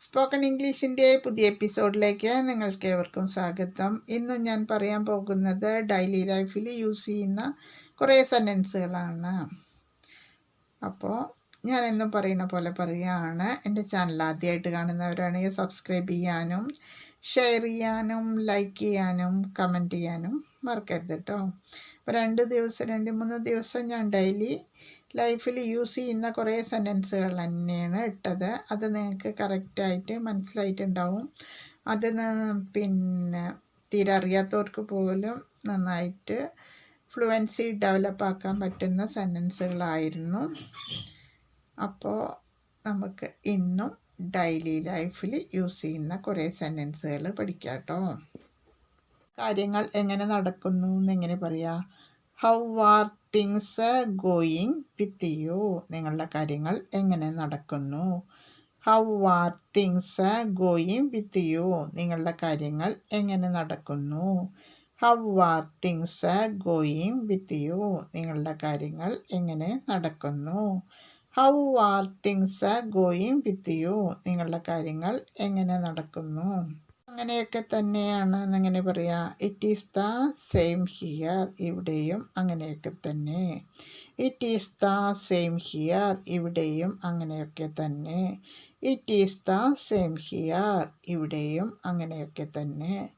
Spoken ഇംഗ്ലീഷിന്റെ പുതിയ എപ്പിസോഡിലേക്ക് നിങ്ങൾക്ക് ഏവർക്കും സ്വാഗതം. ഇന്നും ഞാൻ പറയാൻ പോകുന്നത് ഡെയിലി ലൈഫിൽ യൂസ് ചെയ്യുന്ന കുറേ സെന്റൻസുകളാണ് അപ്പോൾ ഞാൻ എന്നും പറയുന്ന പോലെ പറയുകയാണ്. എന്റെ ചാനൽ ആദ്യമായിട്ട് കാണുന്നവരാണെങ്കിൽ സബ്സ്ക്രൈബ് ചെയ്യാനും ഷെയർ ചെയ്യാനും ലൈക്ക് ചെയ്യാനും കമന്റ് ചെയ്യാനും മറക്കരുത് കേട്ടോ അപ്പോൾ രണ്ട് ദിവസം രണ്ട് മൂന്ന് ദിവസം ഞാൻ ഡെയിലി ലൈഫിൽ യൂസ് ചെയ്യുന്ന കുറേ സെന്റൻസുകൾ തന്നെയാണ് ഇട്ടത്. അത് നിങ്ങൾക്ക് കറക്റ്റായിട്ട് മനസ്സിലായിട്ടുണ്ടാവും. അത് പിന്നെ തീരെ അറിയാത്തവർക്ക് പോലും നന്നായിട്ട് ഫ്ലുവൻസി ഡെവലപ്പ് ആക്കാൻ പറ്റുന്ന സെന്റൻസുകളായിരുന്നു. അപ്പോൾ നമുക്ക് ഇന്നും ഡെയിലി ലൈഫിൽ യൂസ് ചെയ്യുന്ന കുറേ സെന്റൻസുകൾ പഠിക്കാം കേട്ടോ. കാര്യങ്ങൾ എങ്ങനെ നടക്കുന്നു എന്നെങ്ങനെ പറയാം? How are things going with you നിങ്ങളുടെ കാര്യങ്ങൾ എങ്ങനെ നടക്കുന്നു? How are things going with you നിങ്ങളുടെ കാര്യങ്ങൾ എങ്ങനെ നടക്കുന്നു? How are things going with you നിങ്ങളുടെ കാര്യങ്ങൾ എങ്ങനെ നടക്കുന്നു? How are things going with you നിങ്ങളുടെ കാര്യങ്ങൾ എങ്ങനെ നടക്കുന്നു? അങ്ങനെയൊക്കെ തന്നെയാണ് എന്നെങ്ങനെ പറയാ. It is the same here ഇവിടെയും അങ്ങനെയൊക്കെ തന്നെ. It is the same here ഇവിടെയും അങ്ങനെയൊക്കെ തന്നെ. It is the same here ഇവിടെയും അങ്ങനെയൊക്കെ തന്നെ.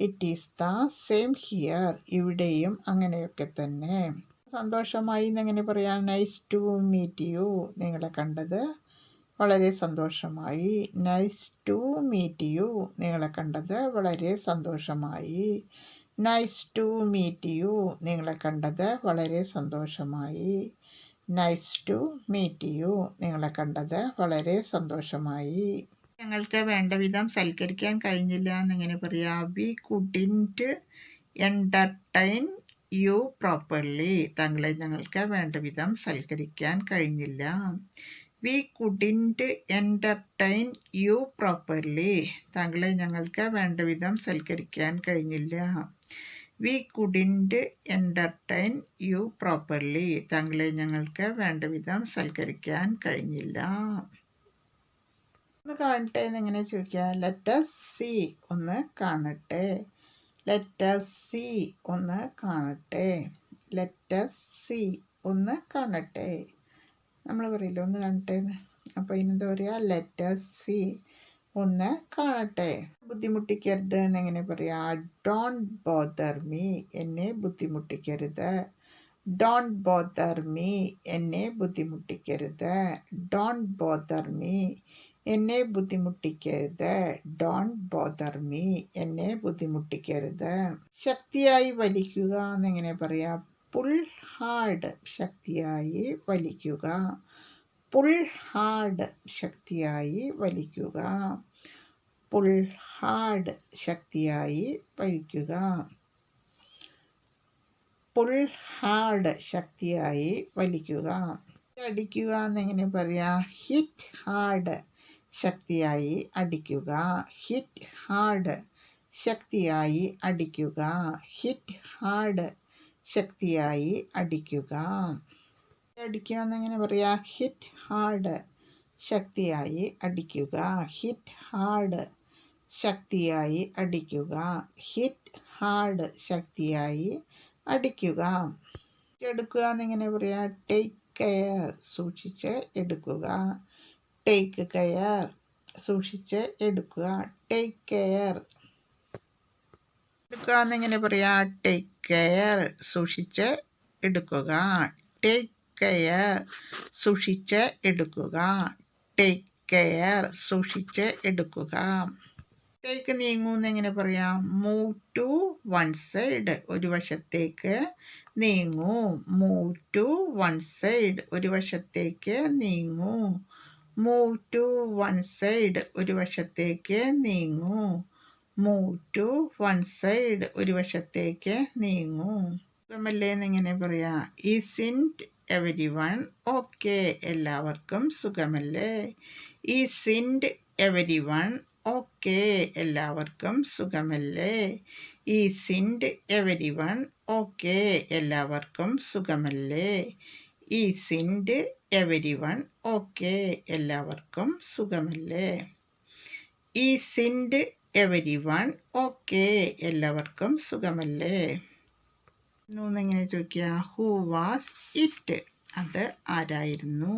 It is the same here ഇവിടെയും അങ്ങനെയൊക്കെ തന്നെ. സന്തോഷമായി എന്നെങ്ങനെ പറയാം നൈസ് ടു മീറ്റ് യു നിങ്ങളെ കണ്ടത്. വളരെ സന്തോഷമായി. നൈസ് ടു മീറ്റ് യു നിങ്ങളെ കണ്ടത് വളരെ സന്തോഷമായി. നൈസ് ടു മീറ്റ് യു നിങ്ങളെ കണ്ടത് വളരെ സന്തോഷമായി. നൈസ് ടു മീറ്റ് യു നിങ്ങളെ കണ്ടത് വളരെ സന്തോഷമായി. ഞങ്ങൾക്ക് വേണ്ട വിധം സൽക്കരിക്കാൻ കഴിഞ്ഞില്ല എന്നിങ്ങനെ പറയാം. We couldn't entertain you properly താങ്കളെ ഞങ്ങൾക്ക് വേണ്ട വിധം സൽക്കരിക്കാൻ കഴിഞ്ഞില്ല. We couldn't entertain you properly. താങ്കളെ ഞങ്ങൾക്ക് വേണ്ട വിധം സൽക്കരിക്കാൻ കഴിഞ്ഞില്ല. We couldn't entertain you properly. താങ്കളെ ഞങ്ങൾക്ക് വേണ്ട വിധം സൽക്കരിക്കാൻ കഴിഞ്ഞില്ല. ഒന്ന് കാണട്ടെ എന്നെങ്ങനെ ചോദിക്കുക ലെറ്റസ് സി ഒന്ന് കാണട്ടെ. ലെറ്റസ് സി ഒന്ന് കാണട്ടെ. ലെറ്റസ് സി ഒന്ന് കാണട്ടെ. നമ്മൾ പറയില്ല ഒന്ന് കാണട്ടെ അപ്പോൾ ഇതിനെന്താ പറയുക ലെറ്റർ സി ഒന്ന് കാണട്ടെ. ബുദ്ധിമുട്ടിക്കരുത് എന്നെങ്ങനെ പറയാ? ഡോണ്ട് ബോദർ മീ എന്നെ ബുദ്ധിമുട്ടിക്കരുത്. ഡോണ്ട് ബോദർ മീ എന്നെ ബുദ്ധിമുട്ടിക്കരുത്. ഡോണ്ട് ബോദർ മീ എന്നെ ബുദ്ധിമുട്ടിക്കരുത്. ഡോണ്ട് ബോദർ മീ എന്നെ ബുദ്ധിമുട്ടിക്കരുത്. ശക്തിയായി വലിക്കുക എന്നെങ്ങനെ പറയാ? പുൾ ഹാർഡ് ശക്തിയായി വലിക്കുക. പുൾ ഹാർഡ് ശക്തിയായി വലിക്കുക. പുൾ ഹാർഡ് ശക്തിയായി വലിക്കുക. പുൾ ഹാർഡ് ശക്തിയായി വലിക്കുക. അടിക്കുക എന്നെങ്ങനെ പറയാ? ഹിറ്റ് ഹാർഡ് ശക്തിയായി അടിക്കുക. ഹിറ്റ് ഹാർഡ് ശക്തിയായി അടിക്കുക. ഹിറ്റ് ഹാർഡ് ശക്തിയായി അടിക്കുക. അടിക്കുക എന്നെങ്ങനെ പറയാ? ഹിറ്റ് ഹാർഡ് ശക്തിയായി അടിക്കുക. ഹിറ്റ് ഹാർഡ് ശക്തിയായി അടിക്കുക. ഹിറ്റ് ഹാർഡ് ശക്തിയായി അടിക്കുക. എടുക്കുക എന്നിങ്ങനെ പറയാ? ടേക്ക് കെയർ സൂക്ഷിച്ച് എടുക്കുക. ടേക്ക് കെയർ സൂക്ഷിച്ച് എടുക്കുക. ടേക്ക് കെയർ എടുക്കുക എങ്ങനെ പറയാ? ടേക്ക് കെയർ സൂക്ഷിച്ച് എടുക്കുക. ടേക്ക് കെയർ സൂക്ഷിച്ച് എടുക്കുക. ടേക്ക് കെയർ സൂക്ഷിച്ച് എടുക്കുക. ടേക്ക് നീങ്ങൂന്ന് എങ്ങനെ പറയാം? മൂവ് ടു വൺ സൈഡ് ഒരു വശത്തേക്ക് നീങ്ങൂ. മൂവ് ടു വൺ സൈഡ് ഒരു വശത്തേക്ക് നീങ്ങൂ. മൂവ് ടു വൺ സൈഡ് ഒരു വശത്തേക്ക് നീങ്ങൂ. മൂവ് ടു വൺ സൈഡ് ഒരു വശത്തേക്ക് നീങ്ങൂ. സുഖമല്ലേ എന്നിങ്ങനെ പറയാം? ഇസിന്റ് എവരി വൺ ഓക്കെ എല്ലാവർക്കും സുഖമല്ലേ? ഇസിന്റ് എവരി വൺ ഓക്കെ എല്ലാവർക്കും സുഖമല്ലേ? ഈസിന്റ് എവരി വൺ ഓക്കെ എല്ലാവർക്കും സുഖമല്ലേ? ഈസിന്റ് എവരി വൺ ഓക്കെ എല്ലാവർക്കും സുഖമല്ലേ? ഈസിൻഡ് എവരി വൺ ഓക്കെ എല്ലാവർക്കും സുഖമല്ലേ? എങ്ങനെ ചോദിക്കുക ഹൂ വാസ് ഇറ്റ് അത് ആരായിരുന്നു?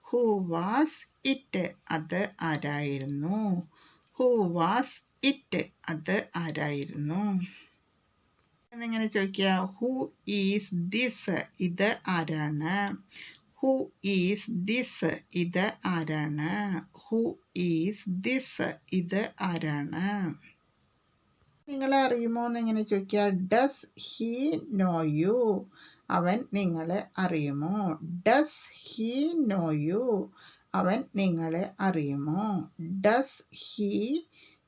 ഹൂ വാസ് ഇറ്റ് അത് ആരായിരുന്നു? ഹൂ വാസ് ഇറ്റ് അത് ആരായിരുന്നു? എന്നെങ്ങനെ ചോദിക്കുക ഹൂ ഈസ് ദിസ് ഇത് ആരാണ്? ഹൂ ഈസ് ദിസ് ഇത് ആരാണ്? ഹൂ ഈസ് ദിസ് ഇത് ആരാണ്? നിങ്ങളെ അറിയുമോ എന്നെങ്ങനെ ചോദിക്കുക. ഡസ് ഹീ നോ യു അവൻ നിങ്ങളെ അറിയുമോ? ഡസ് ഹീ നോ യു അവൻ നിങ്ങളെ അറിയുമോ? ഡസ് ഹീ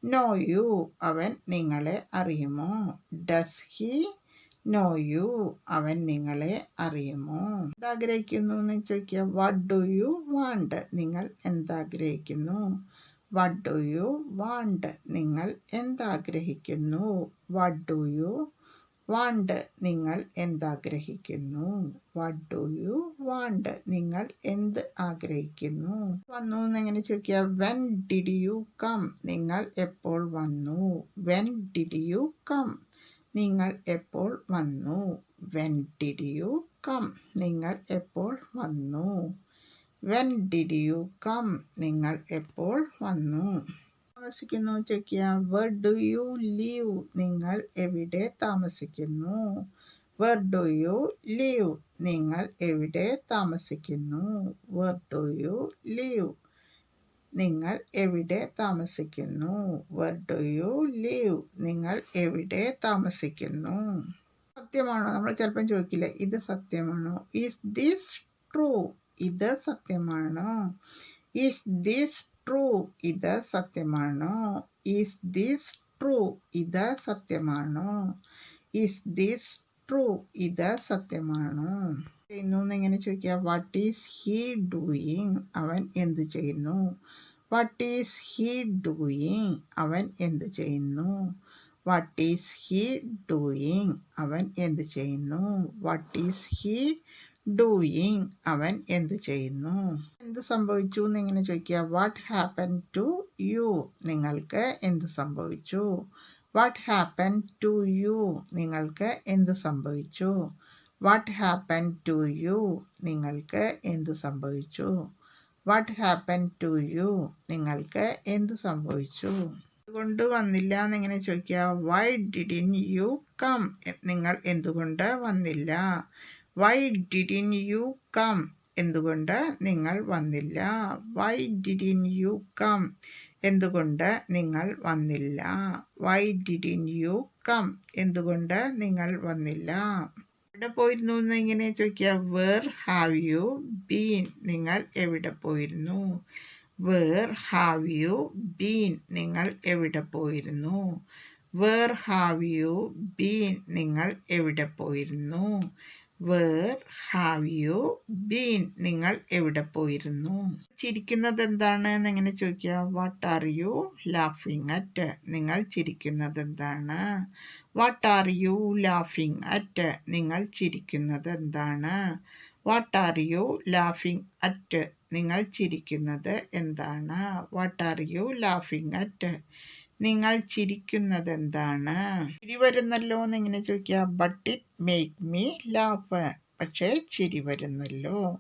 നോ യു അവൻ നിങ്ങളെ അറിയുമോ? ഡസ് ഹി നോ യു അവൻ നിങ്ങളെ അറിയുമോ? എന്താഗ്രഹിക്കുന്നു എന്ന് ചോദിക്കുക. വാട്ട് ഡു യു വാണ്ട് നിങ്ങൾ എന്താഗ്രഹിക്കുന്നു? വാട്ട് ഡു യു വാണ്ട് നിങ്ങൾ എന്താഗ്രഹിക്കുന്നു? വാട്ട് ഡു യു വാണ്ട് നിങ്ങൾ എന്താഗ്രഹിക്കുന്നു? വാട്ട് ഡു യു വാണ്ട് നിങ്ങൾ എന്ത് ആഗ്രഹിക്കുന്നു? വന്നു എന്നെങ്ങനെ ചോദിക്കുക. വെൻ ഡിഡ് യു കം നിങ്ങൾ എപ്പോൾ വന്നു? വെൻ ഡിഡ് യു കം നിങ്ങൾ എപ്പോൾ വന്നു? വെൻ ഡിഡ് യു കം നിങ്ങൾ എപ്പോൾ വന്നു? വെൻ ഡിഡ് യു കം നിങ്ങൾ എപ്പോൾ വന്നു? താമസിക്കുന്നു ചോദിക്കുക വെർ ഡു യു ലീവ് നിങ്ങൾ എവിടെ താമസിക്കുന്നു? വെർ ഡു യു ലീവ് നിങ്ങൾ എവിടെ താമസിക്കുന്നു? വെർ ഡു യു ലീവ് നിങ്ങൾ എവിടെ താമസിക്കുന്നു? വെർ ഡു യു ലീവ് നിങ്ങൾ എവിടെ താമസിക്കുന്നു? സത്യമാണോ? നമ്മൾ ചിലപ്പം ചോദിക്കില്ല ഇത് സത്യമാണോ? ഈസ് ദിസ് ട്രൂ ഇത് സത്യമാണോ? ഈസ് ദിസ് ട്രൂ ഇത് സത്യമാണോ? ഈസ് ദിസ് ട്രൂ ഇത് സത്യമാണോ? ഈസ് ദിസ് ട്രൂ ഇത് സത്യമാണോ? ചെയ്യുന്നു എങ്ങനെ ചോദിക്കുക? വാട്ട് ഈസ് ഹീ ഡൂയിങ് അവൻ എന്ത് ചെയ്യുന്നു? വാട്ട് ഈസ് ഹീ ഡൂയിങ് അവൻ എന്ത് ചെയ്യുന്നു? വാട്ട് ഈസ് ഹീ ഡൂയിങ് അവൻ എന്ത് ചെയ്യുന്നു? വാട്ട് ഈസ് ഹീ ഡൂയിങ് അവൻ എന്ത് ചെയ്യുന്നു? എന്ത് സംഭവിച്ചു എന്ന് ഇങ്ങനെ ചോദിക്കുക. വാട്ട് ഹാപ്പൻ ടു യു നിങ്ങൾക്ക് എന്ത് സംഭവിച്ചു? വാട്ട് ഹാപ്പൻ ടു യു നിങ്ങൾക്ക് എന്ത് സംഭവിച്ചു? വാട്ട് ഹാപ്പൻ ടു യു നിങ്ങൾക്ക് എന്ത് സംഭവിച്ചു? വാട്ട് ഹാപ്പൻ ടു യു നിങ്ങൾക്ക് എന്ത് സംഭവിച്ചു? എന്തുകൊണ്ട് വന്നില്ല എന്നിങ്ങനെ ചോദിക്കുക. വൈ ഡിഡിൻ യു കം നിങ്ങൾ എന്തുകൊണ്ട് വന്നില്ല? വൈ ഡിഡിൻ യു കം എന്തുകൊണ്ട് നിങ്ങൾ വന്നില്ല? വൈ ഡിഡിൻ യു കം എന്തുകൊണ്ട് നിങ്ങൾ വന്നില്ല? വൈ ഡിഡിൻ യു കം എന്തുകൊണ്ട് നിങ്ങൾ വന്നില്ല? എവിടെ പോയിരുന്നു എന്ന് ഇങ്ങനെ ചോദിക്കുക? വേർ ഹാവ് യു ബീൻ നിങ്ങൾ എവിടെ പോയിരുന്നു? വേർ ഹാവ് യു ബീൻ നിങ്ങൾ എവിടെ പോയിരുന്നു? വേർ ഹാവ് യു ബീൻ നിങ്ങൾ എവിടെ പോയിരുന്നു? വേർ ഹാവ് യു ബീൻ നിങ്ങൾ എവിടെ പോയിരുന്നു? ചിരിക്കുന്നത് എന്താണ് എന്നെങ്ങനെ ചോദിക്കുക? വാട്ട് ആർ യു ലാഫിങ് അറ്റ് നിങ്ങൾ ചിരിക്കുന്നത് എന്താണ് വാട്ട് ആർ യു ലാഫിങ് അറ്റ് നിങ്ങൾ ചിരിക്കുന്നത് എന്താണ് വാട്ട് ആർ യു ലാഫിങ് അറ്റ് നിങ്ങൾ ചിരിക്കുന്നത് എന്താണ്? വാട്ട് ആർ യു ലാഫിങ് അറ്റ് നിങ്ങൾ ചിരിക്കുന്നത് എന്താണ് ചിരി വരുന്നല്ലോ എന്ന് ഇങ്ങനെ ചോദിക്കുക. But it make me laugh പക്ഷേ ചിരി വരുന്നല്ലോ.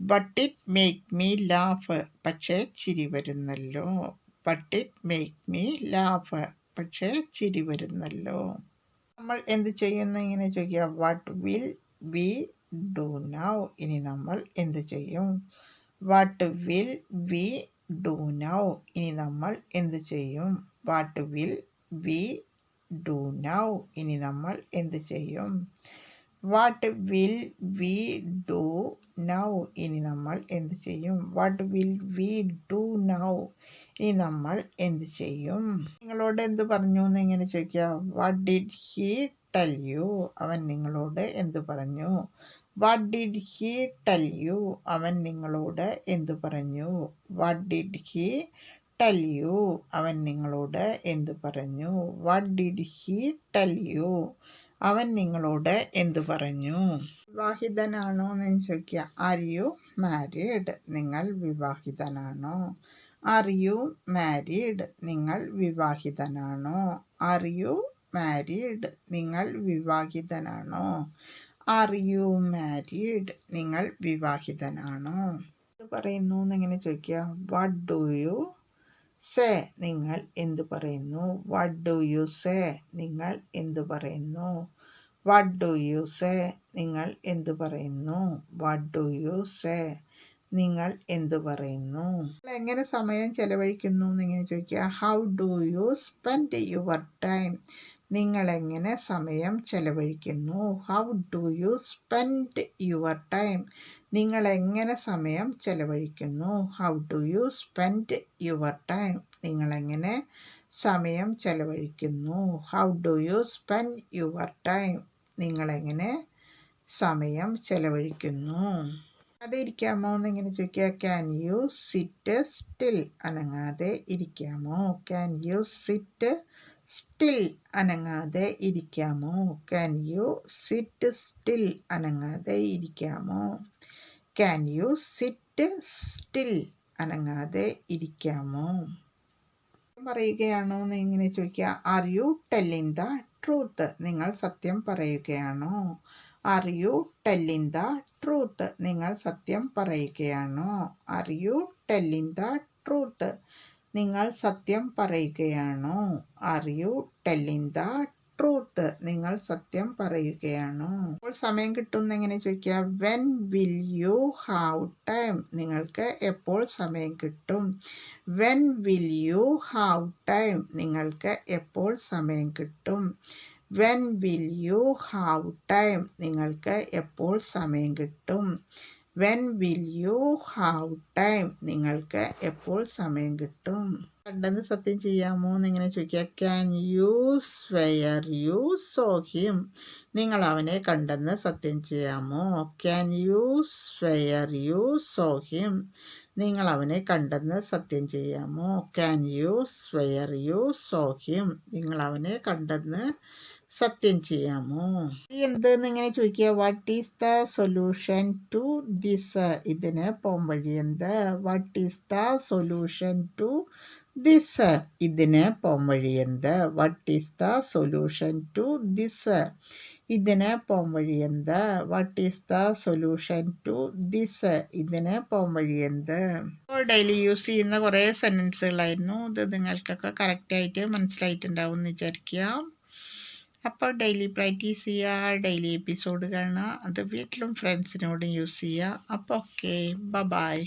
But it make me laugh പക്ഷേ ചിരി വരുന്നല്ലോ. But it make me laugh പക്ഷേ ചിരി വരുന്നല്ലോ. നമ്മൾ എന്ത് ചെയ്യുന്നു? ഇങ്ങനെ ചോദിക്കുക. What will we do now ഇനി നമ്മൾ എന്ത് ചെയ്യും? What will we do now ഇനി നമ്മൾ എന്ത് ചെയ്യും? What will we do now. ഇനി നമ്മൾ എന്ത് ചെയ്യും? What will we do now. ഇനി നമ്മൾ എന്ത് ചെയ്യും? What will we do now. ഇനി നമ്മൾ എന്ത് ചെയ്യും? നിങ്ങളോട് എന്ത് പറഞ്ഞു എന്ന് ഇങ്ങനെ ചോദിക്കുക what did he tell you അവൻ നിങ്ങളോട് എന്ത് പറഞ്ഞു? What did he tell you അവൻ നിങ്ങളോട് എന്ത് പറഞ്ഞു? What did he tell you അവൻ നിങ്ങളോട് എന്തു പറഞ്ഞു? What did he tell you അവൻ നിങ്ങളോട് എന്തു പറഞ്ഞു? വിവാഹിതനാണോ എന്ന് ചോദിക്കുക. ആർ യു മാരീഡ് നിങ്ങൾ വിവാഹിതനാണോ? ആർ യു മാരീഡ് നിങ്ങൾ വിവാഹിതനാണോ? ആർ യു മാരീഡ് നിങ്ങൾ വിവാഹിതനാണോ? ആർ യു മാരീഡ് നിങ്ങൾ വിവാഹിതനാണോ? പറയുന്നു എന്നെങ്ങനെ ചോദിക്കുക? വാട്ട് ഡു യു സേ നിങ്ങൾ എന്ത് പറയുന്നു? വട്ട് ഡു യു സേ നിങ്ങൾ എന്ത് പറയുന്നു? വട്ട് ഡു യു സേ നിങ്ങൾ എന്ത് പറയുന്നു? വട്ട് ഡു യു സേ നിങ്ങൾ എന്ത് പറയുന്നു? എങ്ങനെ സമയം ചെലവഴിക്കുന്നു എന്നിങ്ങനെ ചോദിക്കുക. How do you spend your time നിങ്ങൾ എങ്ങനെ സമയം ചെലവഴിക്കുന്നു? How do you spend your time നിങ്ങൾ എങ്ങനെ സമയം ചെലവഴിക്കുന്നു? How do you spend your time നിങ്ങൾ എങ്ങനെ സമയം ചെലവഴിക്കുന്നു? How do you spend your time നിങ്ങളെങ്ങനെ സമയം ചെലവഴിക്കുന്നു? അതെ ഇരിക്കാമോ എന്നിങ്ങനെ ചോദിക്കുക. ക്യാൻ യു സിറ്റ് സ്റ്റിൽ അനങ്ങാതെ ഇരിക്കാമോ? ക്യാൻ യു സിറ്റ് സ്റ്റിൽ അനങ്ങാതെ ഇരിക്കാമോ? ക്യാൻ യു സിറ്റ് സ്റ്റിൽ അനങ്ങാതെ ഇരിക്കാമോ? ക്യാൻ യു സിറ്റ് സ്റ്റിൽ അനങ്ങാതെ ഇരിക്കാമോ? പറയുകയാണോ എന്ന് ഇങ്ങനെ ചോദിക്കുക. Are you telling the truth നിങ്ങൾ സത്യം പറയുകയാണോ? Are you telling the truth നിങ്ങൾ സത്യം പറയുകയാണോ? Are you telling the truth നിങ്ങൾ സത്യം പറയുകയാണോ? Are you telling the truth നിങ്ങൾ സത്യം പറയുകയാണോ? അപ്പോൾ സമയം കിട്ടും എങ്ങനെ ചോദിക്കുക? When will you have time നിങ്ങൾക്ക് എപ്പോൾ സമയം കിട്ടും? When will you have time നിങ്ങൾക്ക് എപ്പോൾ സമയം കിട്ടും? When will you have time നിങ്ങൾക്ക് എപ്പോൾ സമയം കിട്ടും? When will you have time നിങ്ങൾക്ക് എപ്പോൾ സമയം കിട്ടും? കണ്ടെന്ന് സത്യം ചെയ്യാമോ എന്നിങ്ങനെ ചോദിക്കുക. Can you swear you saw him നിങ്ങൾ അവനെ കണ്ടെന്ന് സത്യം ചെയ്യാമോ? Can you swear you saw him നിങ്ങൾ അവനെ കണ്ടെന്ന് സത്യം ചെയ്യാമോ? Can you swear you saw him നിങ്ങൾ അവനെ കണ്ടെന്ന് സത്യം ചെയ്യാമോ? എന്തെന്ന് ഇങ്ങനെ ചോദിക്കുക? What is the solution to this ഇതിന് പോംവഴി എന്ത്? What is the solution to this ഇതിന് പോംവഴി എന്ത്? What is the solution to this ഇതിന് പോംവഴി എന്ത്? What is the solution to this ഇതിന് പോംവഴി എന്ത്? ഡെയിലി യൂസ് ചെയ്യുന്ന കുറേ സെന്റൻസുകളായിരുന്നു ഇത് നിങ്ങൾക്കൊക്കെ കറക്റ്റായിട്ട് മനസ്സിലായിട്ടുണ്ടാവും എന്ന് വിചാരിക്കുക. അപ്പോൾ ഡെയിലി പ്രാക്ടീസ് ചെയ്യുക ഡെയിലി എപ്പിസോഡ് കാണുക അത് വീട്ടിലും ഫ്രണ്ട്സിനോടും യൂസ് ചെയ്യുക. അപ്പോൾ ഓക്കെ ബ ബായ്